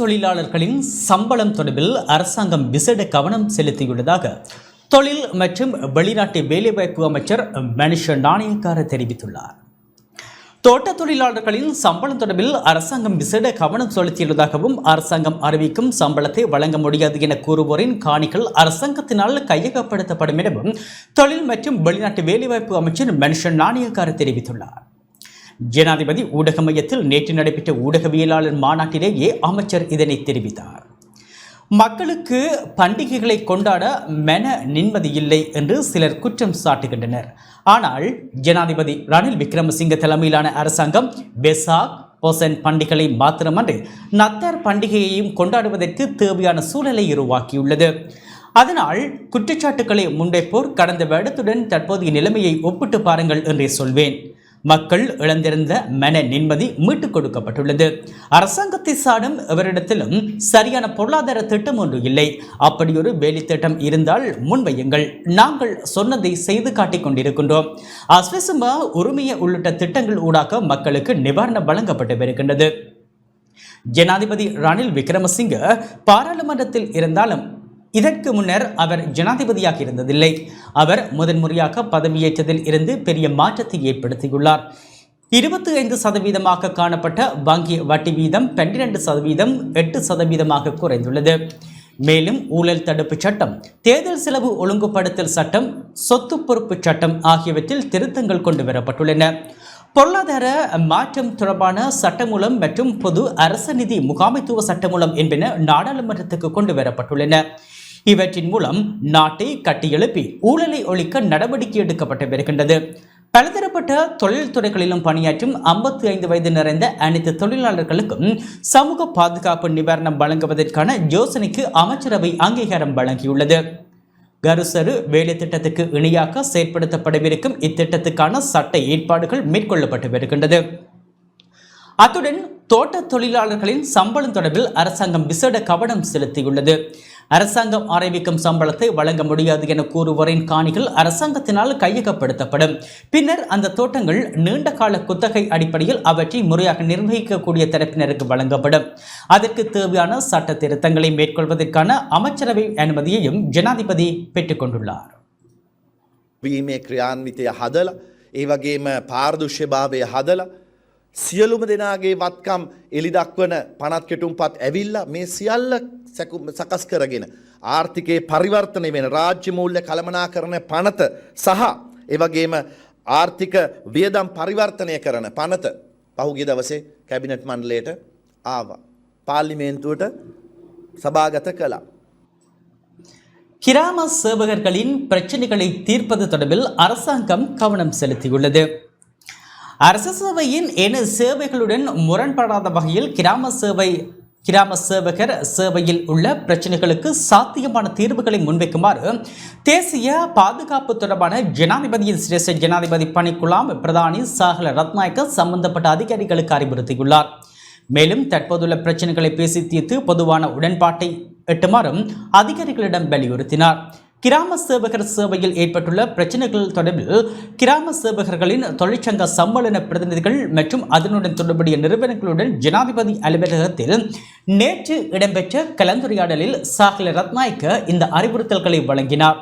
தொழிலாளர்களின் சம்பளம் தொடர்பில் அரசாங்கம் விசேட கவனம் செலுத்தியுள்ளதாக தொழில் மற்றும் வெளிநாட்டு வேலைவாய்ப்பு அமைச்சர் மனுஷ நாணயக்கார தெரிவித்துள்ளார். தோட்ட தொழிலாளர்களின் சம்பளம் தொடர்பில் அரசாங்கம் விசேட கவனம் செலுத்தியுள்ளதாகவும் அரசாங்கம் அறிவிக்கும் சம்பளத்தை வழங்க முடியாது என கூறுவோரின் காணிகள் அரசாங்கத்தினால் கையகப்படுத்தப்படும் எனவும் தொழில் மற்றும் வெளிநாட்டு வேலைவாய்ப்பு அமைச்சர் மனுஷன் நாணயக்கார தெரிவித்துள்ளார். ஜனாதிபதி ஊடக மையத்தில் நேற்று நடைபெற்ற ஊடகவியலாளர் மாநாட்டிலேயே அமைச்சர் இதனை தெரிவித்தார். மக்களுக்கு பண்டிகைகளை கொண்டாட மென நிம்மதி இல்லை என்று சிலர் குற்றம் சாட்டுகின்றனர். ஆனால் ஜனாதிபதி ரணில் விக்ரமசிங்க தலைமையிலான அரசாங்கம் பெசாக் போசன் பண்டிகைகளை மாத்திரமன்றி நத்தார் பண்டிகையையும் கொண்டாடுவதற்கு தேவையான சூழலை உருவாக்கியுள்ளது. அதனால் குற்றச்சாட்டுக்களை முன்வைப்போர் கடந்த வருடத்துடன் தற்போதைய நிலைமையை ஒப்பிட்டு பாருங்கள் என்றே சொல்வேன். மக்கள் இழந்திருந்த மன நிம்மதி மீட்டுக் கொடுக்கப்பட்டுள்ளது. அரசாங்கத்தை சாடும் எவரிடத்திலும் சரியான பொருளாதார திட்டம் ஒன்று இல்லை. அப்படியொரு வேலை திட்டம் இருந்தால் முன்வையுங்கள். நாங்கள் சொன்னதை செய்து காட்டிக் கொண்டிருக்கின்றோம். அஸ்வசமா உரிமையை உள்ளிட்ட திட்டங்கள் ஊடாக மக்களுக்கு நிவாரணம் வழங்கப்பட்டு வருகின்றது ஜனாதிபதி ரணில் விக்ரமசிங்க பாராளுமன்றத்தில் இருந்தாலும் இதற்கு முன்னர் அவர் ஜனாதிபதியாக இருந்ததில்லை அவர் முதன்முறையாக பதவியேற்றதில் இருந்து பெரிய மாற்றத்தை ஏற்படுத்தியுள்ளார். இருபத்தி ஐந்து சதவீதமாக காணப்பட்ட வங்கி வட்டி வீதம் பன்னிரண்டு சதவீதம் எட்டு சதவீதமாக குறைந்துள்ளது. மேலும் ஊழல் தடுப்பு சட்டம் தேர்தல் செலவு ஒழுங்குபடுத்தல் சட்டம் சொத்து பொறுப்பு சட்டம் ஆகியவற்றில் திருத்தங்கள் கொண்டு வரப்பட்டுள்ளன. பொருளாதார மாற்றம் தொடர்பான சட்டமூலம் மற்றும் பொது அரச நிதி முகாமைத்துவ சட்டமூலம் என்பன நாடாளுமன்றத்துக்கு கொண்டு வரப்பட்டுள்ளன. இவற்றின் மூலம் நாட்டை கட்டியெழுப்பி ஊழலை ஒழிக்க நடவடிக்கை எடுக்கப்பட்டு வருகின்றது பலதரப்பட்ட தொழில்துறைகளிலும் பணியாற்றும் ஐம்பத்தி ஐந்து வயது நிறைந்த அனைத்து தொழிலாளர்களுக்கும் சமூக பாதுகாப்பு நிவாரணம் வழங்குவதற்கான யோசனைக்கு அமைச்சரவை அங்கீகாரம் வழங்கியுள்ளது. கருசரு வேலை திட்டத்துக்கு இணையாக செயற்படுத்தப்படவிருக்கும் இத்திட்டத்துக்கான சட்ட ஏற்பாடுகள் மேற்கொள்ளப்பட்டு வருகின்றது. அத்துடன் தோட்ட தொழிலாளர்களின் சம்பளம் தொடர்பில் அரசாங்கம் விசேட கவனம் செலுத்தியுள்ளது. அரசாங்கம் ஆரம்பிக்கும் சம்பளத்தை வழங்க முடியாது என கூறுவோரின் காணிகள் அரசாங்கத்தினால் கையகப்படுத்தப்படும் பின்னர் அந்த தோட்டங்கள் நீண்ட கால குத்தகை அடிப்படையில் அவற்றை முறையாக நிர்வகிக்கக்கூடிய தரப்பினருக்கு வழங்கப்படும் அதற்கு தேவையான சட்ட திருத்தங்களை மேற்கொள்வதற்கான அமைச்சரவை அனுமதியையும் ஜனாதிபதி பெற்றுக்கொண்டுள்ளார் වීමේ ක්‍රියාන්විතය හදලා ඒ වගේම පාර්දුෂ්‍යභාවය හදලා සියලුම දෙනාගේ වත්කම් එලි දක්වන පනත් කෙටුම් පත් ඇවිල්ල මේ සියල්ල සැකු- සකස් කරගෙන. ආර්ථිකයේ පරිවර්තනය වෙන රාජ්‍ය මූල්‍ය කළමනා කරන පනත සහ එවගේම ආර්ථික වියදම් පරිවර්තනය කරන පනත පහුගේ දවසේ කැබිනට් මණ්ඩලයට ආවා. පාර්ලිමේන්තුවට සභාගත කළා. கிராம சேவகர்களின் பிரச்சனைகளை தீர்ப்பது தொடர்பில் அரசாங்கம் கவனம் செலுத்தியுள்ளது அரச சேவையின் என சேவைகளுடன் முரண்படாத வகையில் கிராம சேவை கிராம சேவகர் சேவையில் உள்ள பிரச்சனைகளுக்கு சாத்தியமான தீர்வுகளை முன்வைக்குமாறு தேசிய பாதுகாப்பு தொடர்பான ஜனாதிபதியின் சிரேஷ்ட ஜனாதிபதி பணிக்குலாம் பிரதானி சாகல ரத்நாயக்க சம்பந்தப்பட்ட அதிகாரிகளுக்கு அறிவுறுத்தியுள்ளார். மேலும் தற்போதுள்ள பிரச்சனைகளை பேசி தீர்த்து பொதுவான உடன்பாட்டை எட்டுமாறும் அதிகாரிகளிடம் வலியுறுத்தினார். கிராம சேவகர் சேவையில் ஏற்பட்டுள்ள பிரச்சனைகள் தொடர்பில் கிராம சேவகர்களின் தொழிற்சங்க சம்மேளன பிரதிநிதிகள் மற்றும் அதனுடன் தொடர்புடைய நிறுவனங்களுடன் ஜனாதிபதி அலுவலகத்தில் நேற்று இடம்பெற்ற கலந்துரையாடலில் சாகல ரத்நாயக்க இந்த அறிவுறுத்தல்களை வழங்கினார்.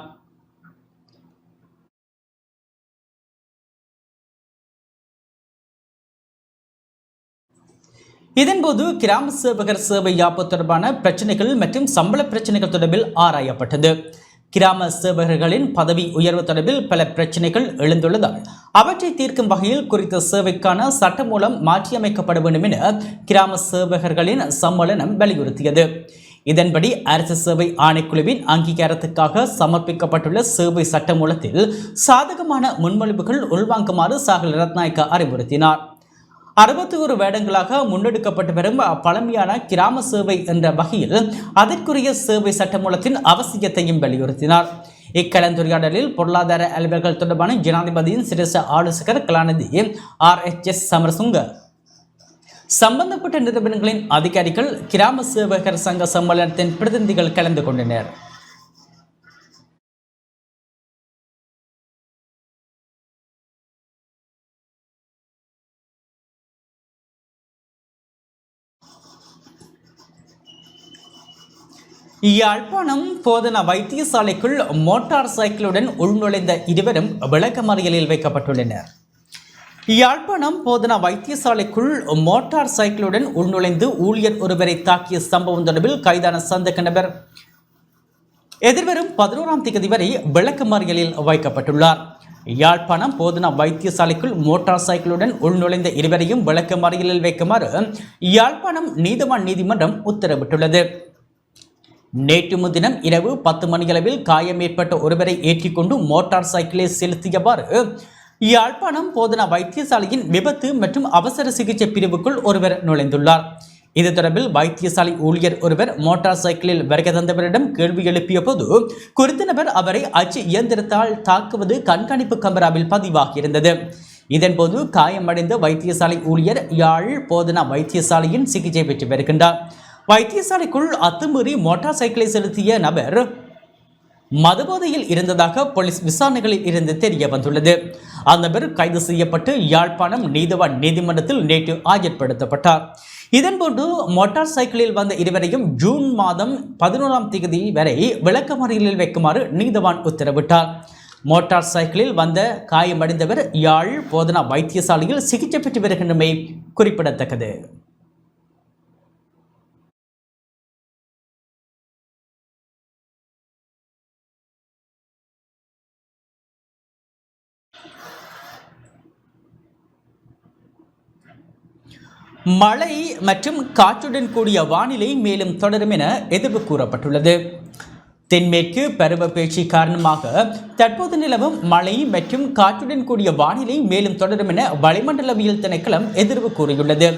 இதன்போது கிராம சேவகர் சேவை யாப்பு தொடர்பான பிரச்சனைகள் மற்றும் சம்பள பிரச்சனைகள் தொடர்பில் ஆராயப்பட்டது. கிராம சேவகர்களின் பதவி உயர்வு தொடர்பில் பல பிரச்சனைகள் எழுந்துள்ளதால் அவற்றை தீர்க்கும் வகையில் குறித்த சேவைக்கான சட்ட மூலம் மாற்றியமைக்கப்பட வேண்டும் என கிராம சேவகர்களின் சம்மேளனம் வலியுறுத்தியது. இதன்படி அரசு சேவை ஆணைக்குழுவின் அங்கீகாரத்துக்காக சமர்ப்பிக்கப்பட்டுள்ள சேவை சட்டமூலத்தில் சாதகமான முன்மொழிவுகள் உள்வாங்குமாறு சாகல் ரத்நாயக்க அறிவுறுத்தினார். அறுபத்தி ஒரு வேடங்களாக முன்னெடுக்கப்பட்டு வரும் பழமையான கிராம சேவை என்ற வகையில் அதற்குரிய சேவை சட்டமூலத்தின் அவசியத்தையும் வலியுறுத்தினார். இக்கலந்துரையாடலில் பொருளாதார அலுவல்கள் தொடர்பான ஜனாதிபதியின் சிரேஷ்ட ஆலோசகர் கலாநிதி ஆர் எச் எஸ் சமரசுங்க. சம்பந்தப்பட்ட நிறுவனங்களின் அதிகாரிகள் கிராம சேவகர் சங்க சம்மேளனத்தின் பிரதிநிதிகள் கலந்து கொண்டனர். யாழ்ப்பாணம் போதனா வைத்தியசாலைக்குள் மோட்டார் சைக்கிளுடன் உள்நுழைந்த இருவரும் விளக்கமறியலில் வைக்கப்பட்டுள்ளனர். யாழ்ப்பாணம் போதனா வைத்தியசாலைக்குள் மோட்டார் சைக்கிளுடன் உள்நுழைந்து ஊழியர் ஒருவரை தாக்கிய சம்பவம் தொடர்பில் கைதான சந்தக நபர் எதிர்வரும் பதினோராம் தேதி வரை விளக்கமறியலில் வைக்கப்பட்டுள்ளார். யாழ்ப்பாணம் போதனா வைத்தியசாலைக்குள் மோட்டார் சைக்கிளுடன் உள்நுழைந்த இருவரையும் விளக்கமறியலில் வைக்குமாறு யாழ்ப்பாணம் நீதவான் நீதிமன்றம் உத்தரவிட்டுள்ளது. நேற்று முன்தினம் இரவு பத்து மணியளவில் காயம் ஏற்பட்ட ஒருவரை ஏற்றிக்கொண்டு மோட்டார் சைக்கிளை செலுத்தியவாறு யாழ்ப்பாணம் போதனா வைத்தியசாலையின் விபத்து மற்றும் அவசர சிகிச்சை பிரிவுக்குள் ஒருவர் நுழைந்துள்ளார். இது தொடர்பில் வைத்தியசாலை ஊழியர் ஒருவர் மோட்டார் சைக்கிளில் வருகை தந்தவரிடம் கேள்வி எழுப்பிய போது குறித்த நபர் அவரை அச்சு இயந்திரத்தால் தாக்குவது கண்காணிப்பு கமராவில் பதிவாகியிருந்தது. இதன்போது காயமடைந்த வைத்தியசாலை ஊழியர் யாழ் போதனா வைத்தியசாலையின் சிகிச்சை பெற்று வருகின்றார். வைத்தியசாலைக்குள் அத்துமீறி மோட்டார் சைக்கிளை செலுத்திய நபர் மதுபோதையில் இருந்ததாக போலீஸ் விசாரணைகளில் இருந்து தெரிய வந்துள்ளது. அந்த அந்நபர் கைது செய்யப்பட்டு யாழ்ப்பாணம் நீதவான் நீதிமன்றத்தில் நேற்று ஆஜர்படுத்தப்பட்டார். இதன்போது மோட்டார் சைக்கிளில் வந்த இருவரையும் ஜூன் மாதம் பதினோராம் தேதி வரை விளக்கமறியலில் வைக்குமாறு நீதவான் உத்தரவிட்டார். மோட்டார் சைக்கிளில் வந்த காயமடைந்தவர் யாழ் போதனா வைத்தியசாலையில் சிகிச்சை பெற்று வருகின்றமை குறிப்பிடத்தக்கது. மழை மற்றும் காற்றுடன் கூடிய வானிலை மேலும் தொடரும் என எதிர்ப்பு கூறப்பட்டுள்ளது. தென்மேற்கு பருவப்பேச்சு காரணமாக தற்போது நிலவும் மழை மற்றும் காற்றுடன் கூடிய வானிலை மேலும் தொடரும் என வளிமண்டலவியல் திணைக்களம் எதிர்ப்பு கூறியுள்ளது.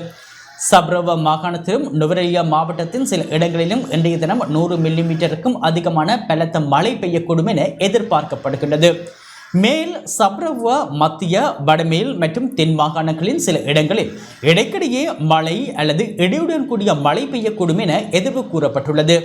சப்ரவ மாகாணத்திலும் நுவரெலியா மாவட்டத்தின் சில இடங்களிலும் இன்றைய தினம் நூறு மில்லிமீட்டருக்கும் அதிகமான பலத்த மழை பெய்யக்கூடும் என எதிர்பார்க்கப்படுகின்றது. மேல் சப்ரவ மத்திய வடமேல் மற்றும் தென் மாகாணங்களின் சில இடங்களில் இடைக்கிடையே மழை அல்லது இடியுடன் கூடிய மழை பெய்யக்கூடும் என எதிர்வு கூறப்பட்டுள்ளது.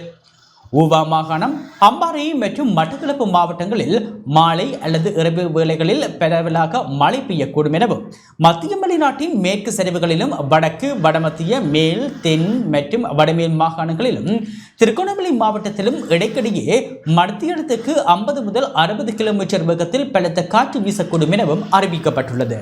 ஊவா மாகாணம் அம்பாறை மற்றும் மட்டக்களப்பு மாவட்டங்களில் மாலை அல்லது இரவு வேளைகளில் பரவலாக மழை பெய்யக்கூடும் எனவும் மத்திய மலைநாட்டின் மேற்கு சரிவுகளிலும் வடக்கு வடமத்திய மேல் தென் மற்றும் வடமேல் மாகாணங்களிலும் திருகோணமலை மாவட்டத்திலும் இடைக்கிடையே மத்தியிடத்துக்கு ஐம்பது முதல் அறுபது கிலோமீட்டர் வேகத்தில் பலத்த காற்று வீசக்கூடும் எனவும் அறிவிக்கப்பட்டுள்ளது.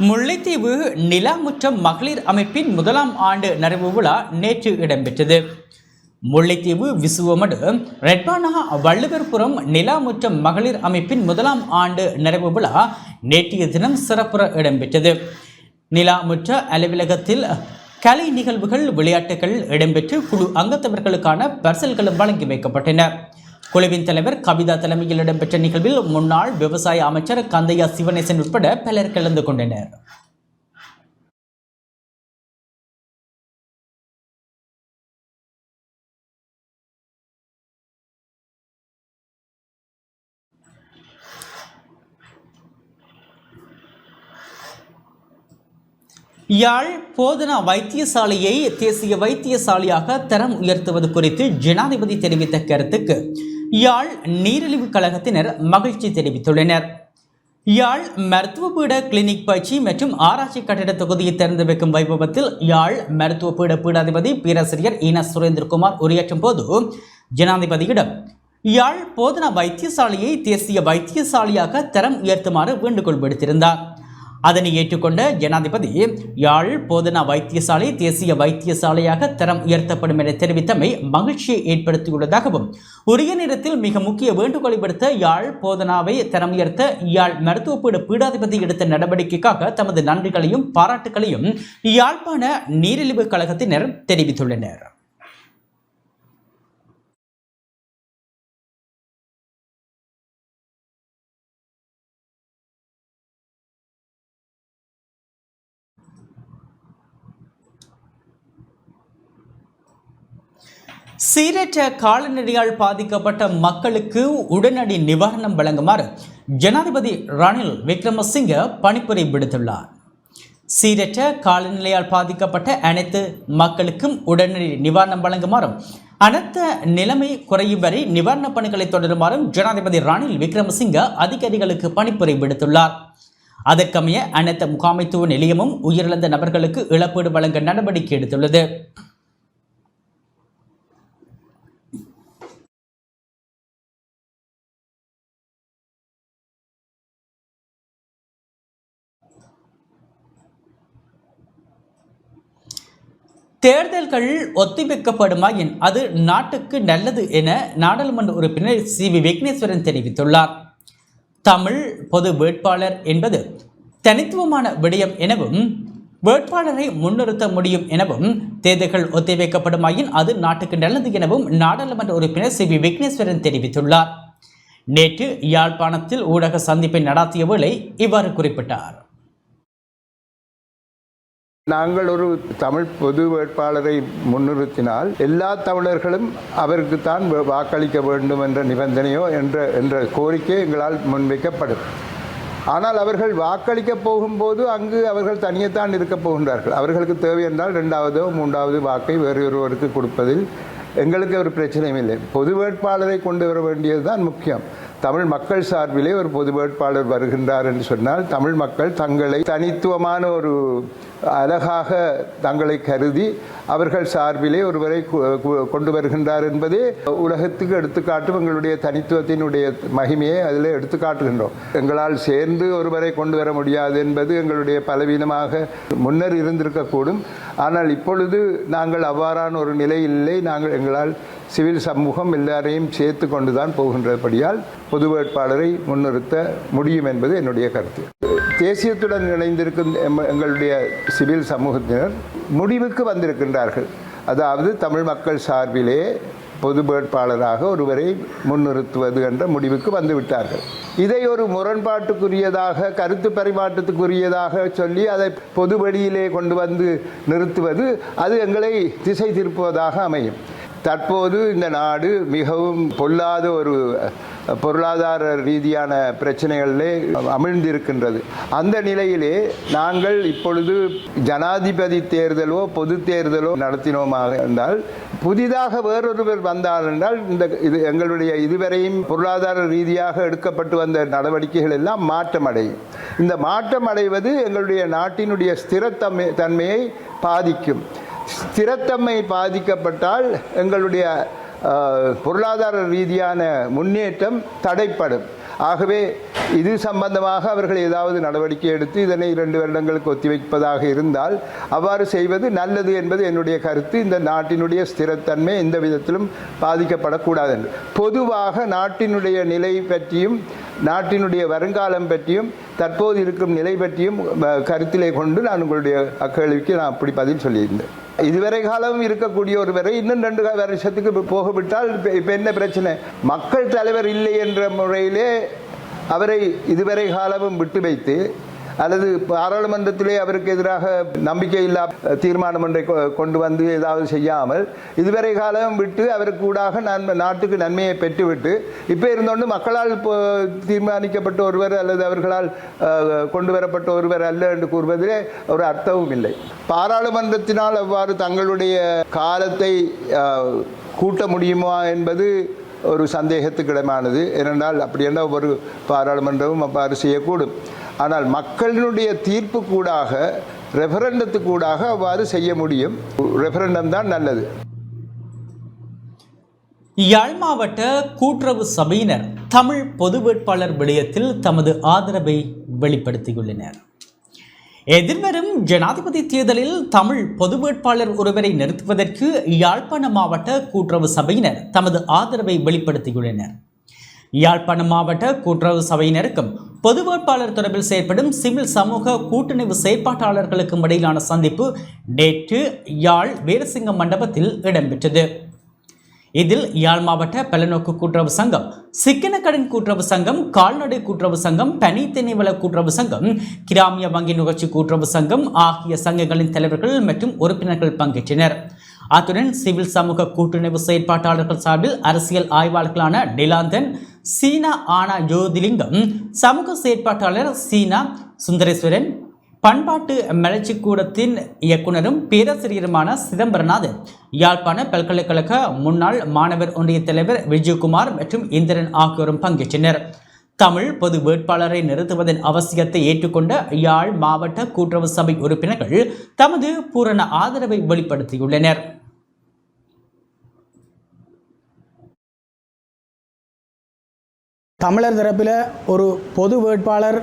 முல்லைத்தீவு நிலாமுற்றம் மகளிர் அமைப்பின் முதலாம் ஆண்டு நிறைவு விழா நேற்று இடம்பெற்றது. முல்லைத்தீவு விசுவமடு ரெட்பானா வள்ளுவர்புரம் நிலாமுற்றம் மகளிர் அமைப்பின் முதலாம் ஆண்டு நிறைவு விழா நேற்றைய தினம் சிறப்புற இடம்பெற்றது. நிலாமுற்ற அலுவலகத்தில் கலை நிகழ்வுகள் விளையாட்டுகள் இடம்பெற்று குழு அங்கத்தவர்களுக்கான பரிசல்களும் வழங்கி வைக்கப்பட்டன. குழுவின் தலைவர் கவிதா தலைமையில் இடம்பெற்ற நிகழ்வில் முன்னாள் விவசாய அமைச்சர் கந்தையா சிவனேசன் உட்பட பலர் கலந்து கொண்டனர். யாழ் போதனா வைத்தியசாலையை தேசிய வைத்தியசாலையாக தரம் உயர்த்துவது குறித்து ஜனாதிபதி தெரிவித்த கருத்துக்கு யாழ் நீரிழிவு கழகத்தினர் மகிழ்ச்சி தெரிவித்துள்ளனர். யாழ் மருத்துவ பீட கிளினிக் பயிற்சி மற்றும் ஆராய்ச்சி கட்டிட தொகுதியை திறந்து வைக்கும் வைபவத்தில் யாழ் மருத்துவ பீட பீடாதிபதி பேராசிரியர் ஈன சுரேந்திரகுமார் உரையாற்றும் போது ஜனாதிபதியிடம் யாழ் போதனா வைத்தியசாலையை தேசிய வைத்தியசாலையாக தரம் உயர்த்துமாறு வேண்டுகோள் விடுத்திருந்தார். அதனை ஏற்றுக்கொண்ட ஜனாதிபதி யாழ் போதனா வைத்தியசாலை தேசிய வைத்தியசாலையாக தரம் உயர்த்தப்படும் என தெரிவித்தமை மகிழ்ச்சியை ஏற்படுத்தியுள்ளதாகவும் உரிய நேரத்தில் மிக முக்கிய வேண்டுகோளை விடுத்த யாழ் போதனாவை தரம் உயர்த்த யாழ் மருத்துவப்பீடு பீடாதிபதி எடுத்த நடவடிக்கைக்காக தமது நன்றிகளையும் பாராட்டுகளையும் யாழ்ப்பாண நீரிழிவு கழகத்தினர் தெரிவித்துள்ளனர். சீரற்ற காலநிலையால் பாதிக்கப்பட்ட மக்களுக்கு உடனடி நிவாரணம் வழங்குமாறு ஜனாதிபதி ரணில் விக்ரமசிங்க பணிப்புரை விடுத்துள்ளார். சீரற்ற காலநிலையால் பாதிக்கப்பட்ட அனைத்து மக்களுக்கும் உடனடி நிவாரணம் வழங்குமாறும் அனைத்த நிலைமை குறையும் வரை நிவாரணப் பணிகளை தொடருமாறும் ஜனாதிபதி ரணில் விக்ரமசிங்க அதிகாரிகளுக்கு பணிப்புரை விடுத்துள்ளார். அதற்கமைய அனைத்து முகாமைத்துவ நிலையமும் உயிரிழந்த நபர்களுக்கு இழப்பீடு வழங்க நடவடிக்கை எடுத்துள்ளது. தேர்தல்கள் ஒத்திவைக்கப்படுமாயின் அது நாட்டுக்கு நல்லது என நாடாளுமன்ற உறுப்பினர் சி வி விக்னேஸ்வரன் தெரிவித்துள்ளார். தமிழ் பொது வேட்பாளர் என்பது தனித்துவமான விடயம் எனவும் வேட்பாளரை முன்னிறுத்த முடியும் எனவும் தேர்தல்கள் ஒத்திவைக்கப்படுமாயின் அது நாட்டுக்கு நல்லது எனவும் நாடாளுமன்ற உறுப்பினர் சி வி விக்னேஸ்வரன் தெரிவித்துள்ளார். நேற்று யாழ்ப்பாணத்தில் ஊடக சந்திப்பை நடாத்திய வேளை இவ்வாறு குறிப்பிட்டார். நாங்கள் ஒரு தமிழ் பொது வேட்பாளரை முன்னிறுத்தினால் எல்லா தமிழர்களும் அவருக்கு தான் வாக்களிக்க வேண்டும் என்ற நிபந்தனையோ என்ற என்ற கோரிக்கை எங்களால் முன்வைக்கப்படும். ஆனால் அவர்கள் வாக்களிக்க போகும்போது அங்கு அவர்கள் தனியத்தான் இருக்கப் போகின்றார்கள். அவர்களுக்கு தேவை என்றால் ரெண்டாவதோ மூன்றாவது வாக்கை வேறு ஒருவருக்கு கொடுப்பதில் எங்களுக்கு ஒரு பிரச்சனையும் இல்லை. பொது வேட்பாளரை கொண்டு வர வேண்டியது தான் முக்கியம். தமிழ் மக்கள் சார்பிலே ஒரு பொது வேட்பாளர் வருகின்றார் என்று சொன்னால் தமிழ் மக்கள் தங்களை தனித்துவமான ஒரு அழகாக தங்களை கருதி அவர்கள் சார்பிலே ஒருவரை கொண்டு வருகின்றார் என்பதே உலகத்துக்கு எடுத்துக்காட்டும் எங்களுடைய தனித்துவத்தினுடைய மகிமையை அதில் எடுத்துக்காட்டுகின்றோம். எங்களால் சேர்ந்து ஒருவரை கொண்டு வர முடியாது என்பது எங்களுடைய பலவீனமாக முன்னர் இருந்திருக்கக்கூடும். ஆனால் இப்பொழுது நாங்கள் அவ்வாறான ஒரு நிலை இல்லை. நாங்கள் எங்களால் சிவில் சமூகம் எல்லாரையும் சேர்த்து கொண்டு தான் போகின்றபடியால் பொது வேட்பாளரை முன்னிறுத்த முடியும் என்பது என்னுடைய கருத்து. தேசியத்துடன் இணைந்திருக்கும் எம்- எங்களுடைய சிவில் சமூகத்தினர் முடிவுக்கு வந்திருக்கின்றார்கள். அதாவது தமிழ் மக்கள் சார்பிலே பொது வேட்பாளராக ஒருவரை முன்னிறுத்துவது என்ற முடிவுக்கு வந்துவிட்டார்கள். இதை ஒரு முரண்பாட்டுக்குரியதாக கருத்து பரிமாற்றத்துக்குரியதாக சொல்லி அதை பொது வெளியிலே கொண்டு வந்து நிறுத்துவது அது எங்களை திசை திருப்புவதாக அமையும். தற்போது இந்த நாடு மிகவும் பொல்லாத ஒரு பொருளாதார ரீதியான பிரச்சனைகளிலே அமிழ்ந்திருக்கின்றது. அந்த நிலையிலே நாங்கள் இப்பொழுது ஜனாதிபதி தேர்தலோ பொது தேர்தலோ நடத்தினோமாக இருந்தால் புதிதாக வேறொருவர் வந்தார் என்றால் இந்த இது எங்களுடைய இதுவரையும் பொருளாதார ரீதியாக எடுக்கப்பட்டு வந்த நடவடிக்கைகள் எல்லாம் மாற்றமடையும். இந்த மாற்றம் அடைவது எங்களுடைய நாட்டினுடைய ஸ்திரத்தன்மை தன்மையை பாதிக்கும். ஸ்திரத்தன்மை பாதிக்கப்பட்டால் எங்களுடைய பொருளாதார ரீதியான முன்னேற்றம் தடைப்படும். ஆகவே இது சம்பந்தமாக அவர்கள் ஏதாவது நடவடிக்கை எடுத்து இதனை இரண்டு வருடங்களுக்கு ஒத்திவைப்பதாக இருந்தால் அவ்வாறு செய்வது நல்லது என்பது என்னுடைய கருத்து. இந்த நாட்டினுடைய ஸ்திரத்தன்மை எந்த விதத்திலும் பாதிக்கப்படக்கூடாது. என்று பொதுவாக நாட்டினுடைய நிலை பற்றியும் நாட்டினுடைய வருங்காலம் பற்றியும் தற்போது இருக்கும் நிலை பற்றியும் கருத்திலே கொண்டு நான் உங்களுடைய அக்கேள்விக்கு நான் அப்படி பதில் சொல்லியிருந்தேன். இதுவரை காலம் இருக்கக்கூடிய ஒரு வரை இன்னும் ரெண்டு வருஷத்துக்கு போகவிட்டால் இப்போ என்ன பிரச்சனை? மக்கள் தலைவர் இல்லை என்ற முறையிலே அவரை இதுவரை காலமும் விட்டு வைத்து அல்லது பாராளுமன்றத்திலே அவருக்கு எதிராக நம்பிக்கையில்லா தீர்மானம் ஒன்றை கொ- கொண்டு வந்து ஏதாவது செய்யாமல் இதுவரை காலம் விட்டு அவருக்கு கூடாக நன்மை நாட்டுக்கு நன்மையை பெற்றுவிட்டு இப்போ இருந்தோண்டு மக்களால் இப்போ தீர்மானிக்கப்பட்ட ஒருவர் அல்லது அவர்களால் கொண்டு வரப்பட்ட ஒருவர் அல்ல என்று கூறுவதிலே ஒரு அர்த்தமும் இல்லை. பாராளுமன்றத்தினால் அவ்வாறு தங்களுடைய காலத்தை கூட்ட முடியுமா என்பது ஒரு சந்தேகத்துக்கிடமானது. ஏனென்றால் அப்படி என்ன ஒரு பாராளுமன்றமும் அவ்வாறு செய்யக்கூடும். ஆனால் மக்களினுடைய தீர்ப்பு கூடாக ரெஃபரண்டத்துக்கூடாக அவ்வாறு செய்ய முடியும். ரெஃபரண்டம் தான் நல்லது. யாழ் மாவட்ட கூட்டுறவு சபையினர் தமிழ் பொது வேட்பாளர் விடயத்தில் தமது ஆதரவை வெளிப்படுத்தியுள்ளனர். எதிர்வரும் ஜனாதிபதி தேர்தலில் தமிழ் பொது வேட்பாளர் ஒருவரை நிறுத்துவதற்கு யாழ்ப்பாண மாவட்ட கூட்டுறவு சபையினர் தமது ஆதரவை வெளிப்படுத்தியுள்ளனர். யாழ்ப்பாண மாவட்ட கூட்டுறவு சபையினருக்கும் பொது வேட்பாளர் தொடர்பில் செயற்படும் சிவில் சமூக கூட்டணிவு செயற்பாட்டாளர்களுக்கும் இடையிலான சந்திப்பு நேற்று யாழ் வீரசிங்கம் மண்டபத்தில் இடம்பெற்றது. இதில் யாழ் மாவட்ட பலநோக்கு கூட்டுறவு சங்கம் சிக்கனக்கடன் கூட்டுறவு சங்கம் கால்நடை கூட்டுறவு சங்கம் பனி வள கூட்டுறவு சங்கம் கிராமிய வங்கி நுகர்ச்சி கூட்டுறவு சங்கம் ஆகிய சங்கங்களின் தலைவர்கள் மற்றும் உறுப்பினர்கள் பங்கேற்றனர். அத்துடன் சிவில் சமூக கூட்டுணர்வு செயற்பாட்டாளர்கள் சார்பில் அரசியல் ஆய்வாளர்களான நிலாந்தன் சீனா ஆனா ஜோதிலிங்கம் சமூக செயற்பாட்டாளர் சீனா சுந்தரேஸ்வரன் பண்பாட்டு மலர்ச்சி கூடத்தின் இயக்குனரும் பேராசிரியருமான சிதம்பரநாதன் யாழ்ப்பாண பல்கலைக்கழக முன்னாள் மாணவர் ஒன்றிய தலைவர் விஜயகுமார் மற்றும் இந்திரன் ஆகியோரும் பங்கேற்றனர். தமிழ் பொது வேட்பாளரை நிறுத்துவதன் அவசியத்தை ஏற்றுக்கொண்ட யாழ் மாவட்ட கூட்டுறவு சபை உறுப்பினர்கள் தமது பூரண ஆதரவை வெளிப்படுத்தியுள்ளனர். தமிழர் தரப்பில் ஒரு பொது வேட்பாளர்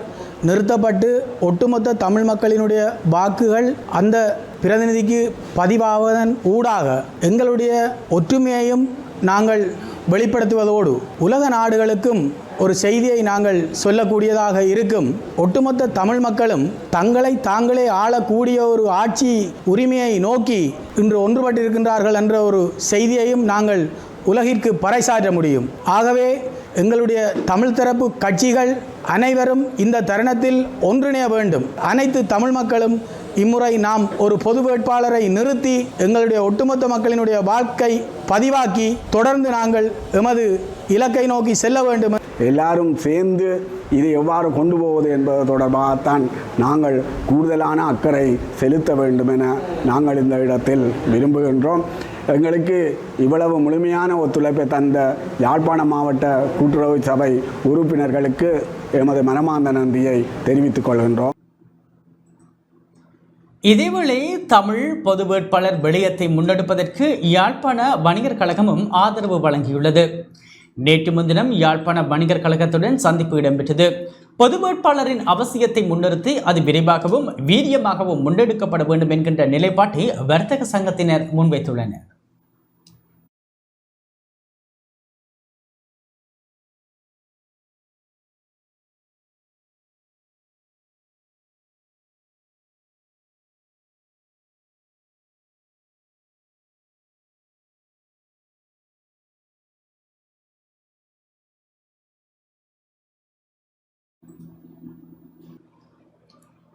நிறுத்தப்பட்டு ஒட்டுமொத்த தமிழ் மக்களினுடைய வாக்குகள் அந்த பிரதிநிதிக்கு பதிவாவதன் ஊடாக எங்களுடைய ஒற்றுமையையும் நாங்கள் வெளிப்படுத்துவதோடு உலக நாடுகளுக்கும் ஒரு செய்தியை நாங்கள் சொல்லக்கூடியதாக இருக்கும். ஒட்டுமொத்த தமிழ் மக்களும் தங்களை தாங்களே ஆளக்கூடிய ஒரு ஆட்சி உரிமையை நோக்கி இன்று ஒன்றுபட்டிருக்கின்றார்கள் என்ற ஒரு செய்தியையும் நாங்கள் உலகிற்கு பறைசாற்ற முடியும். ஆகவே எங்களுடைய தமிழ் தரப்பு கட்சிகள் அனைவரும் இந்த தருணத்தில் ஒன்றிணைய வேண்டும். அனைத்து தமிழ் மக்களும் இம்முறை நாம் ஒரு பொது வேட்பாளரை நிறுத்தி எங்களுடைய ஒட்டுமொத்த மக்களினுடைய வாழ்க்கை பதிவாக்கி தொடர்ந்து நாங்கள் எமது இலக்கை நோக்கி செல்ல வேண்டும். எல்லாரும் சேர்ந்து இதை எவ்வாறு கொண்டு போவது என்பது தொடர்பாகத்தான் நாங்கள் கூடுதலான அக்கறை செலுத்த வேண்டும் என நாங்கள் இந்த இடத்தில் விரும்புகின்றோம். எங்களுக்கு இவ்வளவு முழுமையான ஒத்துழைப்பை தந்த யாழ்ப்பாண மாவட்ட கூட்டுறவு சபை உறுப்பினர்களுக்கு எமது மனமார்ந்த நன்றியை தெரிவித்துக் கொள்கின்றோம். இதேவேளை தமிழ் பொது வேட்பாளர் விடயத்தை முன்னெடுப்பதற்கு யாழ்ப்பாண வணிகர் கழகமும் ஆதரவு வழங்கியுள்ளது. நேற்று முன்தினம் யாழ்ப்பாண வணிகர் கழகத்துடன் சந்திப்பு இடம்பெற்றது. பொது வேட்பாளரின் அவசியத்தை முன்னிறுத்தி அது விரைவாகவும் வீரியமாகவும் முன்னெடுக்கப்பட வேண்டும் என்கின்ற நிலைப்பாட்டை வர்த்தக சங்கத்தினர் முன்வைத்துள்ளனர்.